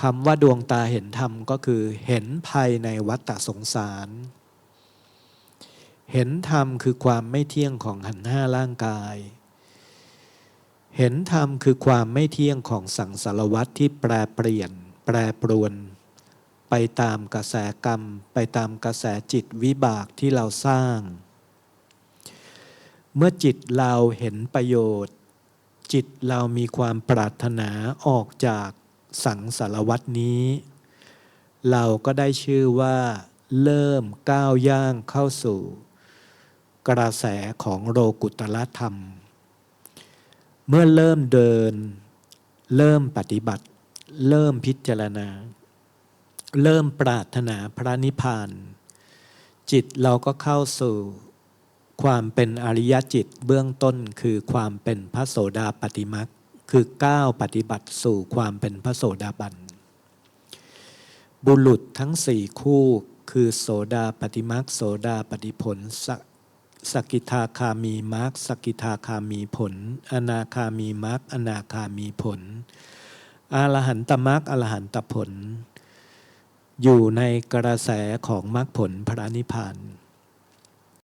คำว่าดวงตาเห็นธรรมก็คือเห็นภายในวัฏฏสงสาร เห็นธรรมคือความไม่เที่ยงของหันห้าร่างกาย เห็นธรรมคือความไม่เที่ยงของสังสารวัตรที่แปรเปลี่ยน แปรปรวน ไปตามกระแสกรรม ไปตามกระแสจิตวิบากที่เราสร้าง เมื่อจิตเราเห็นประโยชน์ จิตเรามีความปรารถนาออกจาก สังสารวัตนี้ เราก็ได้ชื่อว่า เริ่มก้าวย่างเข้าสู่ กระแสของโลกุตละธรรม เมื่อเริ่มเดิน เริ่มปฏิบัติ เริ่มพิจารณา เริ่มปรารถนาพระนิพพาน จิตเราก็เข้าสู่ความเป็นอริยจิตเบื้องต้นคือความเป็นพระโสดาปฏิมัก คือก้าวปฏิบัติสู่ความเป็นพระโสดาบัน บุรุษทั้งสี่คู่คือโสดาปฏิมักโสดาปฏิผลสสกิทาคามีมักสกิทาคามีผล อนาคามีมักอนาคามีผล อรหันตมักอรหันตผล อยู่ในกระแสของมรรคผลพระนิพพาน